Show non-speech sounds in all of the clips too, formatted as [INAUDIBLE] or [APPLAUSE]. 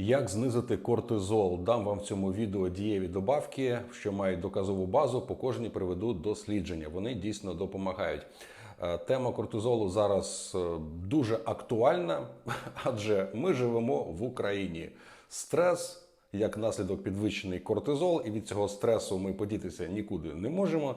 Як знизити кортизол? Дам вам в цьому відео дієві добавки, що мають доказову базу. По кожній приведу дослідження. Вони дійсно допомагають. Е, Тема кортизолу зараз е, дуже актуальна, [LAUGHS] адже ми живемо в Україні. Стрес як наслідок підвищений кортизол, і від цього стресу ми подітися нікуди не можемо.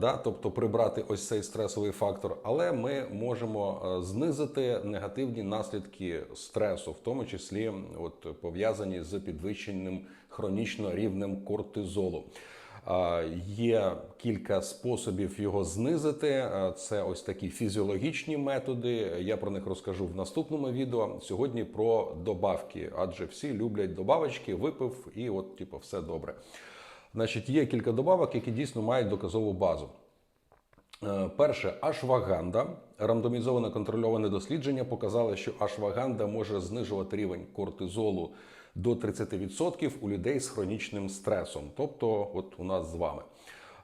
Да, тобто прибрати ось цей стресовий фактор, але ми можемо е, знизити негативні наслідки стресу, в тому числі от пов'язані з підвищеним хронічно рівнем кортизолу. Є кілька способів його знизити. Це ось такі фізіологічні методи. Я про них розкажу в наступному відео. Сьогодні про добавки, адже всі люблять добавочки, випив і от, типу, все добре. Значить, є кілька добавок, які дійсно мають доказову базу. Е, Перше, ашваганда. Рандомізоване контрольоване дослідження показало, що ашваганда може знижувати рівень кортизолу до 30% у людей з хронічним стресом, тобто, от у нас з вами.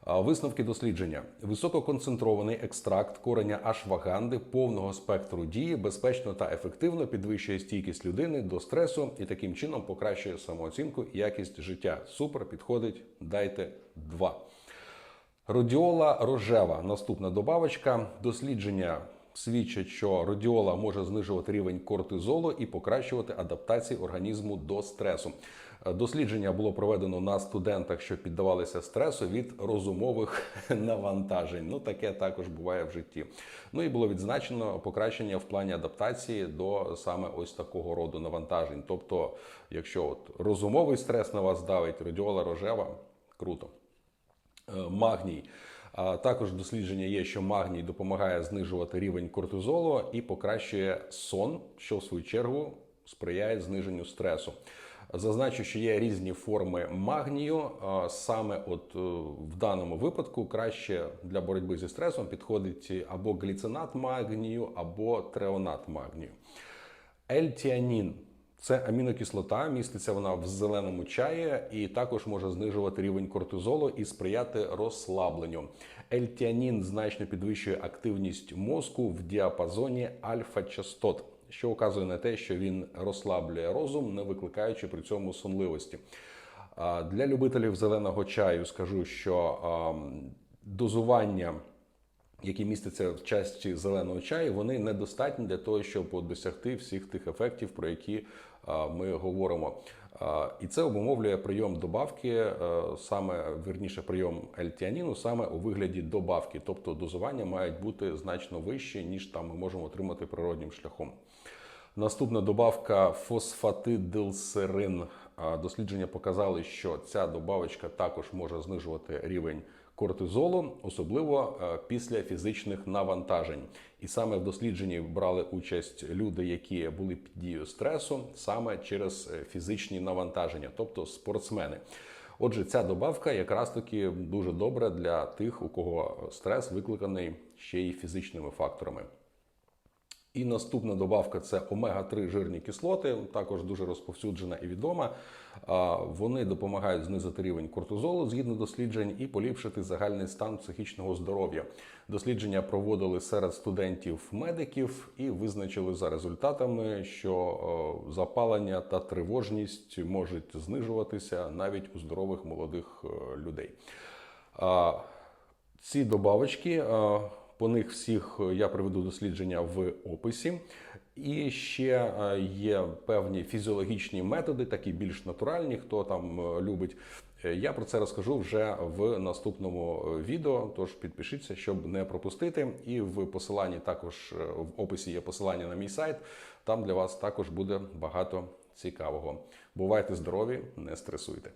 Висновки дослідження: висококонцентрований екстракт кореня ашваганди повного спектру дії безпечно та ефективно підвищує стійкість людини до стресу і таким чином покращує самооцінку і якість життя. Супер підходить. Дайте два. Родіола рожева. Наступна добавочка. Дослідження свідчать, що родіола може знижувати рівень кортизолу і покращувати адаптацію організму до стресу. Е, Дослідження було проведено на студентах, що піддавалися стресу від розумових [LAUGHS] навантажень. Ну таке також буває в житті. Ну і було відзначено покращення в плані адаптації до саме ось такого роду навантажень. Тобто, якщо от розумовий стрес на вас давить, радіола рожева круто. Е, Магній. Також дослідження є, що магній допомагає знижувати рівень кортизолу і покращує сон, що в свою чергу сприяє зниженню стресу. Зазначу, що є різні форми магнію. Саме от е, в даному випадку краще для боротьби зі стресом підходить або гліцинат магнію, або треонат магнію. Ельтіанін це амінокислота, міститься вона в зеленому чаї і також може знижувати рівень кортизолу і сприяти розслабленню. Ельтіанін значно підвищує активність мозку в діапазоні альфа-частот, що указує на те, що він розслаблює розум, не викликаючи при цьому сонливості. Для любителів зеленого чаю скажу, що дозування які містяться в часті зеленого чаю, вони недостатні для того, щоб досягти всіх тих ефектів, про які ми говоримо. І це обумовлює прийом добавки, е, саме верніше прийом ельтіаніну, саме у вигляді добавки, тобто дозування мають бути значно вищі, ніж там ми можемо отримати природнім шляхом. Наступна добавка фосфатидилсерин. Дослідження показали, що ця добавочка також може знижувати рівень кортизолу, особливо е, після фізичних навантажень. І саме в дослідженні брали участь люди, які були під дією стресу, саме через е, фізичні навантаження, тобто спортсмени. Отже, ця добавка якраз таки дуже добра для тих, у кого стрес викликаний ще й фізичними факторами. І наступна добавка це омега-3 жирні кислоти, також дуже розповсюджена і відома. Вони допомагають знизити рівень кортизолу згідно досліджень і поліпшити загальний стан психічного здоров'я. Дослідження проводили серед студентів-медиків і визначили за результатами, що запалення та тривожність можуть знижуватися навіть у здорових молодих е, людей. Ці добавочки. Е, по них всіх я приведу дослідження в описі. І ще е, є певні фізіологічні методи, такі більш натуральні, хто там е, любить. Е, Я про це розкажу вже в наступному е, відео. Тож підпишіться, щоб не пропустити. І в посиланні також е, в описі є посилання на мій сайт. Там для вас також буде багато цікавого. Бувайте здорові, не стресуйте.